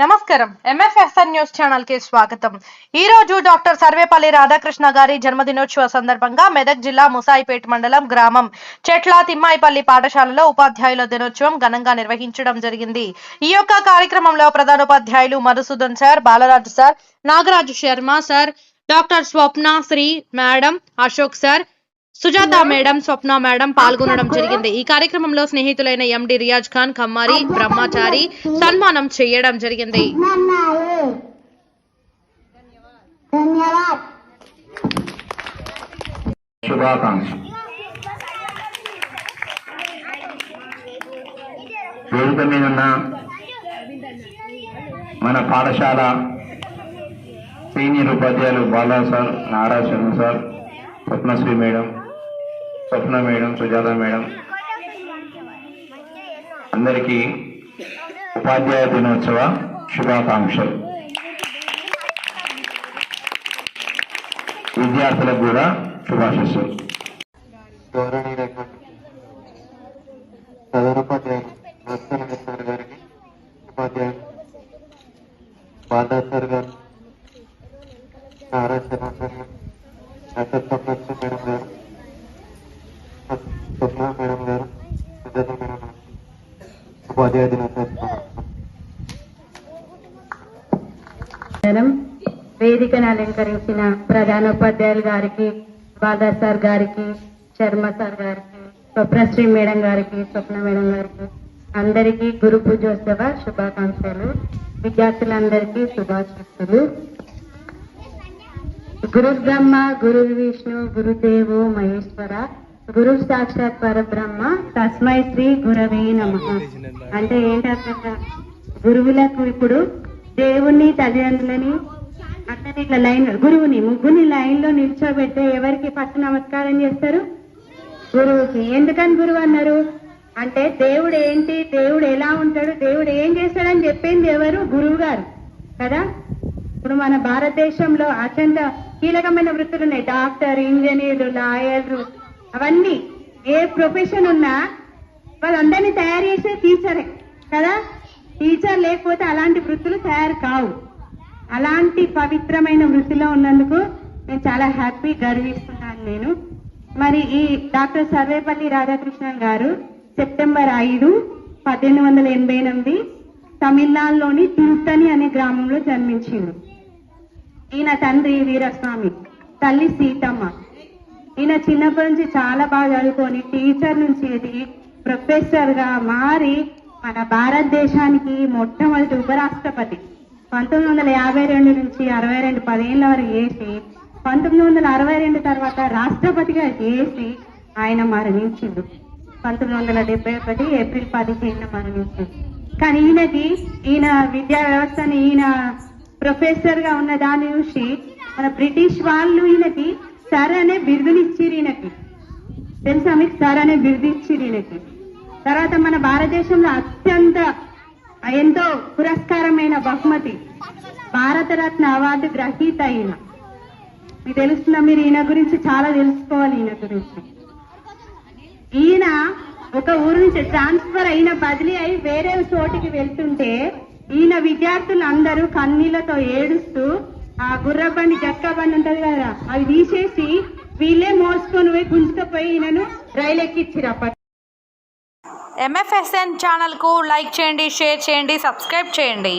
నమస్కారం. ఎంఎఫ్ఎస్ఎన్ న్యూస్ ఛానల్కి స్వాగతం. ఈ రోజు డాక్టర్ సర్వేపల్లి రాధాకృష్ణ గారి జన్మదినోత్సవ సందర్భంగా మెదక్ జిల్లా ముసాయిపేట్ మండలం గ్రామం చెట్ల తిమ్మాయిపల్లి పాఠశాలలో ఉపాధ్యాయుల దినోత్సవం ఘనంగా నిర్వహించడం జరిగింది. ఈ యొక్క కార్యక్రమంలో ప్రధానోపాధ్యాయులు Madhusudan sir Balaraju sir Nagaraju Sharma sir doctor Swapna Sri madam Ashok sir Sujatha madam Swapna madam పాల్గొనడం జరిగింది. ఈ కార్యక్రమంలో స్నేహితులైన ఎండి రియాజ్ ఖాన్ కమ్మారి బ్రహ్మచారి సన్మానం చేయడం జరిగింది. మన పాఠశాల సీనియర్ ఉపాధ్యాయులు Bala sir Narayana Sharma sir Swapnasri madam Swapna madam Sujatha madam అందరికీ ఉపాధ్యాయ దినోత్సవ శుభాకాంక్షలు. విద్యార్థులకు కూడా శుభాశిస్సులు గౌరవనీయులైనటువంటి ప్రధానోపాధ్యాయులు నమస్కారం సార్ గారికి ఉపాధ్యాయులు బాలరాజ్ సార్ గారు నారాయణ శర్మ సార్ గారు డాక్టర్ స్వప్నశ్రీ మేడం గారు స్వప్న మేడం గారు సుజాత మేడం గారు ఉపాధ్యాయ దినోత్సవం వేదికను అలంకరించిన ప్రధానోపాధ్యాయులు గారికి బాదా సార్ గారికి శర్మ సార్ గారికి స్వప్నశ్రీ మేడం గారికి స్వప్న మేడం గారికి అందరికీ గురు పూజోత్సవ శుభాకాంక్షలు. విద్యార్థులందరికీ శుభాశిస్తులు గురు బ్రహ్మ గురు విష్ణు గురుదేవు మహేశ్వర గురు సాక్షాత్ పరబ్రహ్మ తస్మై శ్రీ గురవే నమ. అంటే ఏంటంటే గురువులకు ఇప్పుడు దేవుణ్ణి తల్లిదండ్రులని అట్లనే ఇట్లా లైన్ గురువుని ముగ్గురిని లైన్లో నిల్చోబెట్టే ఎవరికి ఫస్ట్ నమస్కారం చేస్తారు? గురువుకి. ఎందుకని గురువు అన్నారు? అంటే దేవుడు ఏంటి దేవుడు ఎలా ఉంటాడు దేవుడు ఏం చేస్తాడని చెప్పింది ఎవరు? గురువు గారు. కదా? ఇప్పుడు మన భారతదేశంలో అత్యంత కీలకమైన వృత్తులు ఉన్నాయి. డాక్టర్ ఇంజనీర్లు లాయర్లు అవన్నీ ఏ ప్రొఫెషన్ ఉన్నా వాళ్ళందరినీ తయారు చేసే టీచరే కదా? టీచర్ లేకపోతే అలాంటి వృత్తులు తయారు కావు. అలాంటి పవిత్రమైన వృత్తిలో ఉన్నందుకు నేను చాలా హ్యాపీ గర్విస్తున్నాను నేను. మరి ఈ డాక్టర్ సర్వేపల్లి రాధాకృష్ణన్ గారు సెప్టెంబర్ ఐదు పద్దెనిమిది వందల ఎనభై ఎనిమిది తమిళనాడులోని తిరుత్తని అనే గ్రామంలో జన్మించిండు. ఈయన తండ్రి వీరస్వామి తల్లి సీతమ్మ. ఈయన చిన్నప్పటి నుంచి చాలా బాగా చదువుకొని టీచర్ నుంచి ఎదిగి ప్రొఫెసర్గా మారి మన భారతదేశానికి మొట్టమొదటి ఉపరాష్ట్రపతి. పంతొమ్మిది వందల యాభై రెండు నుంచి అరవై రెండు పదేళ్ళ వరకు చేసి పంతొమ్మిది వందల అరవై రెండు తర్వాత రాష్ట్రపతిగా చేసి ఆయన మరణించిండు. పంతొమ్మిది వందల డెబ్బై ఒకటి ఏప్రిల్ పదిహేను మరణించింది కానీ ఈయనకి ఈయన విద్యా వ్యవస్థని ఈయన ప్రొఫెసర్గా ఉన్న దాన్ని చూసి మన బ్రిటిష్ వాళ్ళు ఈయనకి సార్ అనే బిరుదునిచ్చిరు ఈయనకి. తెలుసా మీకు? సార్ అనే బిరుదు ఇచ్చిరు ఈయనకి. తర్వాత మన భారతదేశంలో అత్యంత ఎంతో పురస్కారమైన బహుమతి భారతరత్న అవార్డు గ్రహీత ఈయన. మీకు తెలుస్తుందా? మీరు ఈయన గురించి చాలా తెలుసుకోవాలి ఈయన గురించి. ఈయన ఒక ఊరు నుంచి ట్రాన్స్ఫర్ అయిన బదిలీ అయి వేరే చోటికి వెళ్తుంటే ఈయన విద్యార్థులు అందరూ కన్నీళ్ళతో ఏడుస్తూ ఆ గుర్రబండి జక్క బండి ఉంటది కదా అవి తీసేసి వీళ్ళే మోసుకొని పోయి గుంజుకపోయి నన్ను రైలు ఎక్కిచ్చిరు అప్పటి ఎంఎఫ్ఎస్ఎన్ ఛానల్కు లైక్ చేయండి షేర్ చేయండి సబ్స్క్రైబ్ చేయండి.